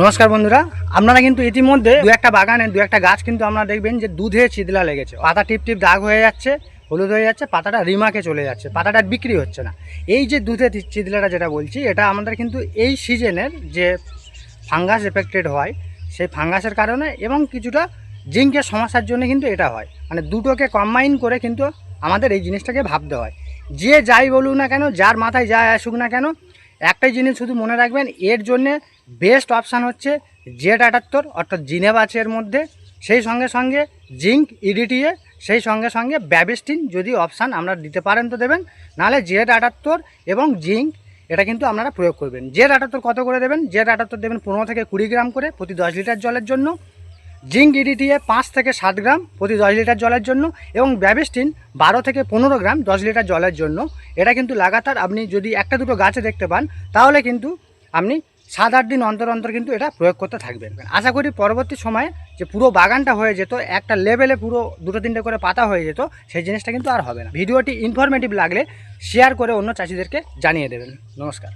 নমস্কার বন্ধুরা, আপনারা কিন্তু ইতিমধ্যে দু একটা বাগানে, দু একটা গাছ কিন্তু আপনারা দেখবেন যে দুধে চিদলা লেগেছে। পাতা টিপ টিপ দাগ হয়ে যাচ্ছে, হলুদ হয়ে যাচ্ছে, পাতাটা রিমাকে চলে যাচ্ছে, পাতাটা বিক্রি হচ্ছে না। এই যে দুধে চিদলাটা যেটা বলছি, এটা আমাদের কিন্তু এই সিজনের যে ফাঙ্গাস এফেক্টেড হয়, সেই ফাঙ্গাসের কারণে এবং কিছুটা জিঙ্কের সমস্যার জন্য কিন্তু এটা হয়। মানে দুটোকে কম্বাইন করে কিন্তু আমাদের এই জিনিসটাকে ভাবতে হয়। যে যাই বলুক না কেন, যার মাথায় যা আসুক না কেন, একটাই জিনিস শুধু মনে রাখবেন, এর জন্যে বেস্ট অপশান হচ্ছে জেড আটাত্তর, অর্থাৎ জিনেব আছে এর মধ্যে। সেই সঙ্গে সঙ্গে জিঙ্ক ইডিটিএ সেই সঙ্গে সঙ্গে ব্যাবিস্টিন যদি অপশান আমরা দিতে পারেন তো দেবেন। নাহলে জেড আটাত্তর এবং জিঙ্ক, এটা কিন্তু আপনারা প্রয়োগ করবেন। জেড আটাত্তর কত করে দেবেন? জেড আটাত্তর দেবেন পনেরো থেকে কুড়ি গ্রাম করে প্রতি দশ লিটার জলের জন্য। জিঙ্ক ইডিটিএ পাঁচ থেকে সাত গ্রাম প্রতি দশ লিটার জলের জন্য এবং ব্যাবিস্টিন বারো থেকে পনেরো গ্রাম দশ লিটার জলের জন্য। এটা কিন্তু লাগাতার আপনি যদি একটা দুটো গাছে দেখতে পান, তাহলে কিন্তু আপনি সাত আট দিন অন্তর অন্তর কিন্তু এটা প্রয়োগ করতে থাকবেন আশা করি পরবর্তী সময়ে যে পুরো বাগানটা হয়ে যেত, একটা লেভেলে পুরো দুটো তিনটে করে পাতা হয়ে যেত, সেই জিনিসটা কিন্তু আর হবে না। ভিডিওটি ইনফরমেটিভ লাগলে শেয়ার করে অন্য চাষিদেরকে জানিয়ে দেবেন। নমস্কার।